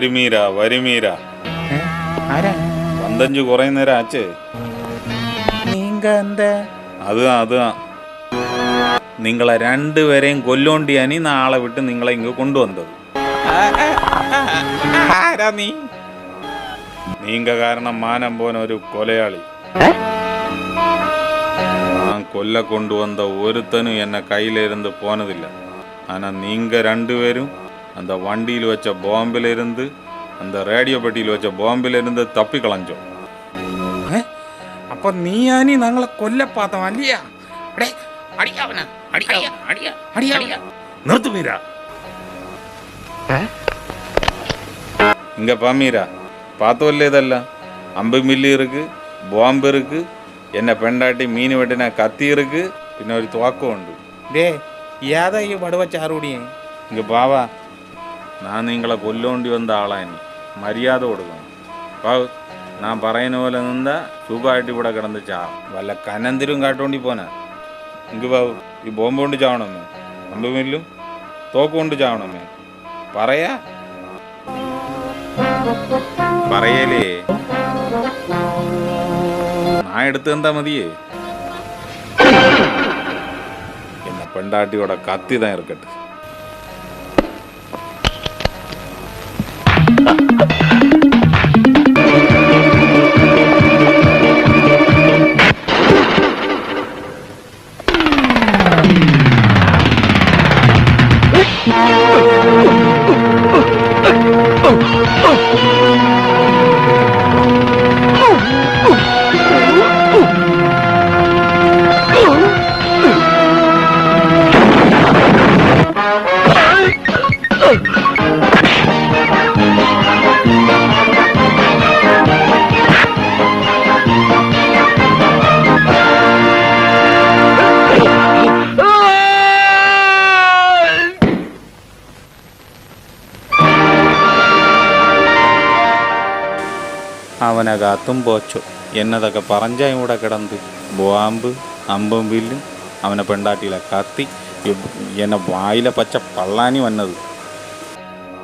വരുമീര വരുമീര ഏ? ആരാ പന്തഞ്ച് കുറേ നേരം ആച്ചേ നീങ്ക എന്ത അത് അത് നിങ്ങളെ രണ്ടുപേരെയും കൊല്ലോണ്ടിയാനി നാളെ വിട്ട് നിങ്ങളെ ഇങ്ങ് കൊണ്ടുവന്നത് ആരാ നീ നീങ്ക കാരണം മാനം പോന ഒരു കൊലയാളി நான் கொல்ல கொண்டு வந்த ஒருத்தனும் என்னை கையில இருந்து போனதில்லை ஆனா நீங்க ரெண்டு பேரும் அந்த வண்டியில் வச்ச பாம்பில் இருந்து அந்த ரேடியோ பெட்டியில் வச்ச பாம்பில் இருந்து தப்பி களைஞ்சோம் ഏ? അപ്പൊ നീയാനി ഞങ്ങളെ കൊല്ലപ്പാത്തം അല്ലയാ എടേ, അടിയാ അവനെ, അടിയാ, അടിയാ അവനെ. நிறுத்து மீரா இங்க பாமீரா பார்த்தோல்ல இதெல்லாம் அம்பு மில்லி இருக்கு பாம்பு இருக்கு என்ன பெண்டாட்டி மீன் வெட்டின கத்தி இருக்கு பின்ன ஒரு துவாக்கம் உண்டு ദേ ഏതാ ഈ വടുവ ചാറൂടിയെ இங்க பாவா நான் നിങ്ങളെ കൊല്ലോണ്ടി വന്ന ആളാനി മര്യാദ കൊടുക്കണം. അപ്പോൾ ഞാൻ പറയുന്ന പോലെ നിന്നാ സുഖമായിട്ട് ഇവിടെ കിടന്ന് ചാവും വല്ല കനന്തിരും കാട്ടുകൊണ്ടി പോനാ. എനിക്ക് ബാബു ഈ ബോംബ് കൊണ്ട് ചാവണമേ. അമ്പുമില്ലും തോക്ക് കൊണ്ട് ചാവണമേ. പറയാ? പറയലേ. ഞാൻ എടുത്ത് എന്താ മതിയേ. എന്നെ പെണ്ടാട്ടിയോടെ കത്തി തന്നെ ഇറക്കട്ടെ Hey! അവനകത്തും പോച്ചു എന്നതൊക്കെ പറഞ്ഞായും കൂടെ കിടന്ന് ബോംബ് അമ്പും വില്ലും അവനെ പെണ്ടാട്ടിയിലെ കത്തി എന്നെ വായിലെ പച്ച പള്ളാനി വന്നത്.